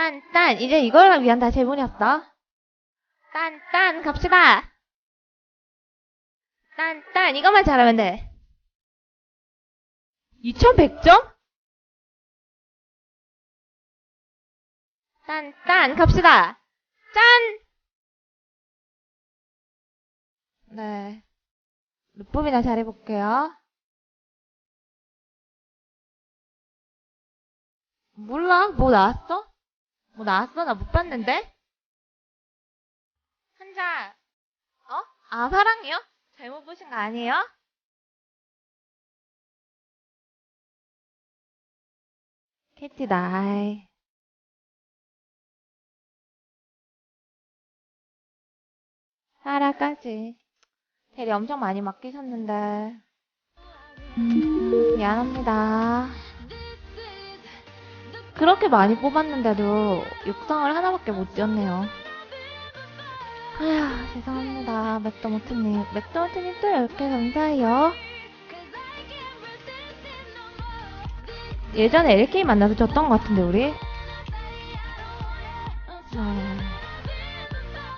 딴, 딴, 이제 이걸 위한 다 질문이었어. 딴, 딴, 갑시다. 딴, 딴, 이것만 잘하면 돼. 2100점? 딴, 딴, 갑시다. 짠! 네. 몇 번이나 잘해볼게요. 몰라? 뭐 나왔어? 뭐 나왔어? 나 못 봤는데? 한자, 어? 아, 사랑이요? 잘못 보신 거 아니에요? 캐티 나이. 사라까지. 대리 엄청 많이 맡기셨는데. 미안합니다. 그렇게 많이 뽑았는데도 육성을 하나밖에 못 지었네요. 아휴, 죄송합니다. 맥도모트님. 맥도모트님 또 10개 감사해요. 예전에 LK 만나서 졌던 것 같은데, 우리? 아...